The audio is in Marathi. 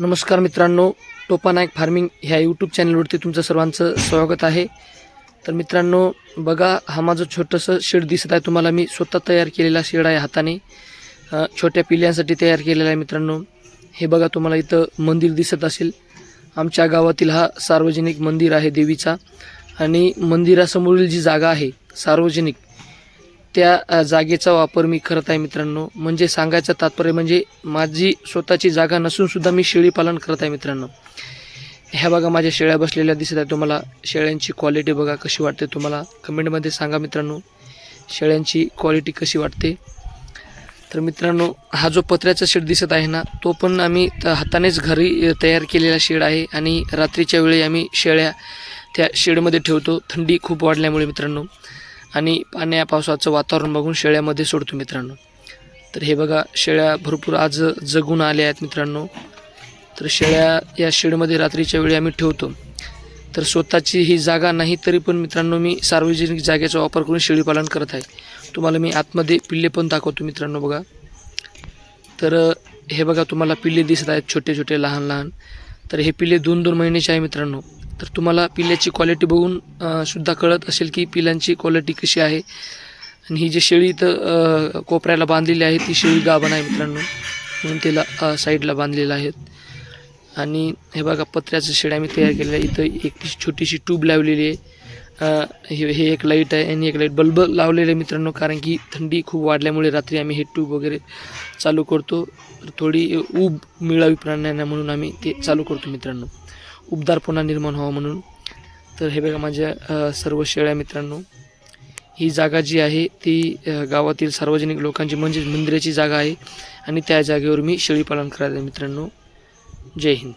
नमस्कार मित्रांनो टोपा नायक फार्मिंग ह्या यूट्यूब चॅनलवरती तुमचं सर्वांचं स्वागत आहे. तर मित्रांनो बघा हा माझं छोटंसं शेड दिसत आहे. तुम्हाला मी स्वतः तयार केलेला शेड आहे हाताने. छोट्या पिल्यांसाठी तयार केलेला आहे मित्रांनो. हे बघा तुम्हाला इथं मंदिर दिसत असेल. आमच्या गावातील हा सार्वजनिक मंदिर आहे देवीचा. आणि मंदिरासमोरील जी जागा आहे सार्वजनिक त्या जागेचा वापर मी करत आहे मित्रांनो. म्हणजे सांगायचं तात्पर्य म्हणजे माझी स्वतःची जागा नसून सुद्धा मी शेळी पालन करत आहे मित्रांनो. ह्या बघा माझ्या शेळ्या बसलेल्या दिसत आहे तुम्हाला. शेळ्यांची क्वालिटी बघा कशी वाटते तुम्हाला. कमेंटमध्ये सांगा मित्रांनो. शेळ्यांची क्वालिटी कशी वाटते. तर मित्रांनो हा जो पत्र्याचा शेड दिसत आहे ना तो पण आम्ही त- हातानेच घरी तयार केलेला शेड आहे. आणि रात्रीच्या वेळी आम्ही शेळ्या त्या शेडमध्ये ठेवतो. थंडी खूप वाढल्यामुळे मित्रांनो. आणि पाण्या पावसाचं वातावरण बघून शेळ्यामध्ये सोडतो मित्रांनो. तर हे बघा शेळ्या भरपूर आज जगून आल्या आहेत मित्रांनो. तर शेळ्या या शेडमध्ये रात्रीच्या वेळी आम्ही ठेवतो. तर स्वतःची ही जागा नाही तरी पण मित्रांनो मी सार्वजनिक जागेचा वापर करून शेळीपालन करत आहे. तुम्हाला मी आतमध्ये पिल्ले पण दाखवतो मित्रांनो बघा. तर हे बघा तुम्हाला पिल्ले दिसत आहेत छोटे छोटे लहान लहान तर हे पिल्ले दोन दोन महिन्याचे आहे मित्रांनो. तर तुम्हाला पिल्ल्याची क्वालिटी बघून सुद्धा कळत असेल की पिल्लांची क्वालिटी कशी आहे. आणि ही जी शेळी इथं कोपऱ्याला बांधलेली आहे ती शेळी गाभण आहे मित्रांनो. म्हणून तिला साईडला बांधलेलं आहे आणि हे बघा पत्र्याचं शेड आम्ही तयार केलेलं आहे. इथं एक छोटीशी ट्यूब लावलेली आहे. हे हे एक लाइट आहे आणि एक लाइट बल्ब लावलेलं आहे मित्रांनो कारण की थंडी खूप वाढल्यामुळे रात्री आम्ही हे ट्यूब वगैरे चालू करतो. थोडी ऊब मिळावी प्राण्यांना म्हणून आम्ही ते चालू करतो मित्रांनो. उबदार पुन्हा निर्माण व्हावा म्हणून. तर हे बघा माझ्या सर्व शेळ्या मित्रांनो. ही जागा जी आहे ती गावातील सार्वजनिक लोकांची म्हणजेच मंदिराची जागा आहे. आणि त्या जागेवर मी शेळी पालन मित्रांनो. जय हिंद.